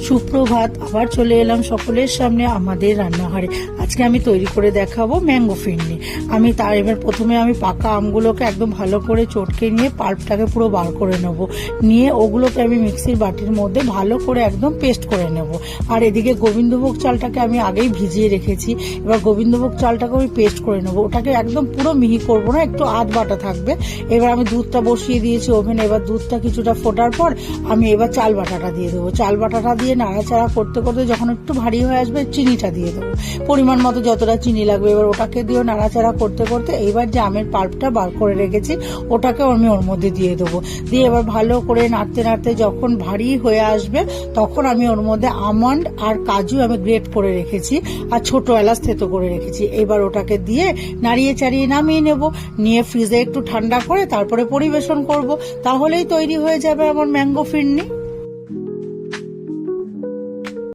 সুপ্রভাত, আবার চলে এলাম সকলের সামনে আমাদের রান্নাঘরে। আজকে আমি তৈরি করে দেখাবো ম্যাঙ্গো ফিরনি। আমি তার এবার প্রথমে আমি পাকা আমগুলোকে একদম ভালো করে চটকে নিয়ে পাল্পটাকে পুরো বার করে নেব। নিয়ে ওগুলোকে আমি মিক্সির বাটির মধ্যে ভালো করে একদম পেস্ট করে নেব। আর এদিকে গোবিন্দভোগ চালটাকে আমি আগেই ভিজিয়ে রেখেছি। এবার গোবিন্দভোগ চালটাকে আমি পেস্ট করে নেব। ওটাকে একদম পুরো মিহি করব না, একটু আধ বাটা থাকবে। এবার আমি দুধটা বসিয়ে দিয়েছি ওভেনে। এবার দুধটা কিছুটা ফোটার পর আমি এবার চাল বাটাটা দিয়ে দেবো। চাল বাটাটা দিয়ে নাড়াচাড়া করতে করতে যখন একটু ভারী হয়ে আসবে, চিনিটা দিয়ে দেবো। পরিমাণ মতো যতটা চিনি লাগবে, এবার ওটাকে দিয়েও নাড়াচাড়া করতে করতে এবার যে আমের পাল্পটা বার করে রেখেছি, ওটাকেও আমি ওর মধ্যে দিয়ে দেবো। দিয়ে এবার ভালো করে নাড়তে নাড়তে যখন ভারী হয়ে আসবে, তখন আমি ওর মধ্যে আমন্ড আর কাজু আমি গ্রেট করে রেখেছি আর ছোট এলাচ থেতো করে রেখেছি। এবার ওটাকে দিয়ে নাড়িয়ে চাড়িয়ে নামিয়ে নেব। নিয়ে ফ্রিজে একটু ঠান্ডা করে তারপরে পরিবেশন করব। তাহলেই তৈরি হয়ে যাবে আমার ম্যাঙ্গো ফিরনি।